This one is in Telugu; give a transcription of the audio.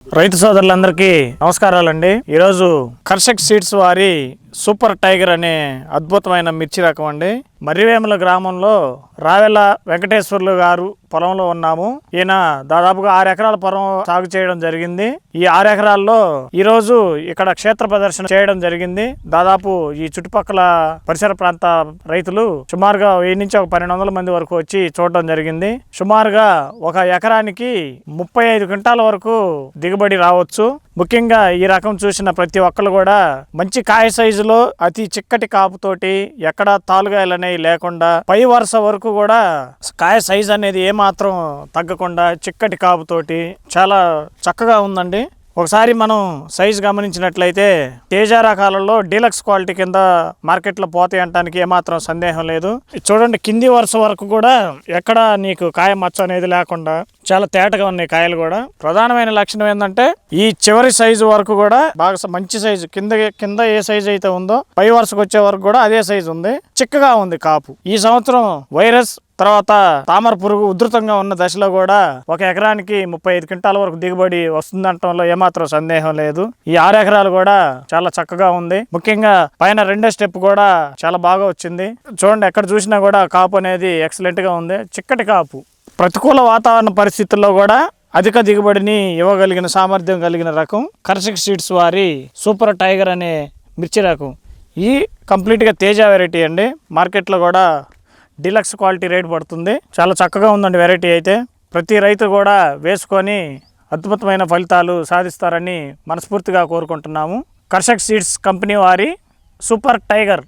రైతు సోదరులందరికీ నమస్కారాలండి. ఈరోజు కర్షక్ సీడ్స్ వారి సూపర్ టైగర్ అనే అద్భుతమైన మిర్చి రకం అండి. మర్రివేముల గ్రామంలో రావెల వెంకటేశ్వర్లు గారు పొలంలో ఉన్నాము. ఈయన దాదాపుగా ఆరు ఎకరాల పొలం సాగు చేయడం జరిగింది. ఈ ఆరు ఎకరాల్లో ఈ రోజు ఇక్కడ క్షేత్ర ప్రదర్శన చేయడం జరిగింది. దాదాపు ఈ చుట్టుపక్కల పరిసర ప్రాంత రైతులు సుమారుగా వెయ్యి నుంచి ఒక పన్నెండు వందల మంది వరకు వచ్చి చూడడం జరిగింది. సుమారుగా ఒక ఎకరానికి ముప్పై ఐదు క్వింటాల వరకు దిగుబడి రావచ్చు. ముఖ్యంగా ఈ రకం చూసిన ప్రతి ఒక్కరు కూడా మంచి కాయ సైజులో అతి చిక్కటి కాపుతోటి ఎక్కడ తాలుగాయలు అనేవి లేకుండా పై వరుస వరకు కూడా కాయ సైజు అనేది ఏమాత్రం తగ్గకుండా చిక్కటి కాపుతోటి చాలా చక్కగా ఉందండి. ఒకసారి మనం సైజ్ గమనించినట్లయితే తేజ రకాలలో డీలక్స్ క్వాలిటీ కింద మార్కెట్లో పోతాయి అంటానికి ఏమాత్రం సందేహం లేదు. చూడండి కింది వరుస వరకు కూడా ఎక్కడ నీకు కాయ మచ్చ అనేది లేకుండా చాలా తేటగా ఉన్నాయి కాయలు కూడా. ప్రధానమైన లక్షణం ఏంటంటే ఈ చివరి సైజు వరకు కూడా బాగా మంచి సైజు. కింద కింద ఏ సైజు అయితే ఉందో పై వరుసకు వచ్చే వరకు కూడా అదే సైజు ఉంది. చిక్కగా ఉంది కాపు. ఈ సంవత్సరం వైరస్ తర్వాత తామర పురుగు ఉధృతంగా ఉన్న దశలో కూడా ఒక ఎకరానికి ముప్పై ఐదు క్వింటాల వరకు దిగుబడి వస్తుందంటంలో ఏమాత్రం సందేహం లేదు. ఈ ఆరు ఎకరాలు కూడా చాలా చక్కగా ఉంది. ముఖ్యంగా పైన రెండో స్టెప్ కూడా చాలా బాగా వచ్చింది. చూడండి ఎక్కడ చూసినా కూడా కాపు అనేది ఎక్సలెంట్గా ఉంది. చిక్కటి కాపు. ప్రతికూల వాతావరణ పరిస్థితుల్లో కూడా అధిక దిగుబడిని ఇవ్వగలిగిన సామర్థ్యం కలిగిన రకం కర్షక్ సీడ్స్ వారి సూపర్ టైగర్ అనే మిర్చి రకం. ఈ కంప్లీట్గా తేజ వెరైటీ అండి. మార్కెట్లో కూడా డిలక్స్ క్వాలిటీ రేట్ పడుతుంది. చాలా చక్కగా ఉందండి వెరైటీ అయితే. ప్రతి రైతు కూడా వేసుకొని అద్భుతమైన ఫలితాలు సాధిస్తారని మనస్ఫూర్తిగా కోరుకుంటున్నాము. కర్షక్ సీడ్స్ కంపెనీ వారి సూపర్ టైగర్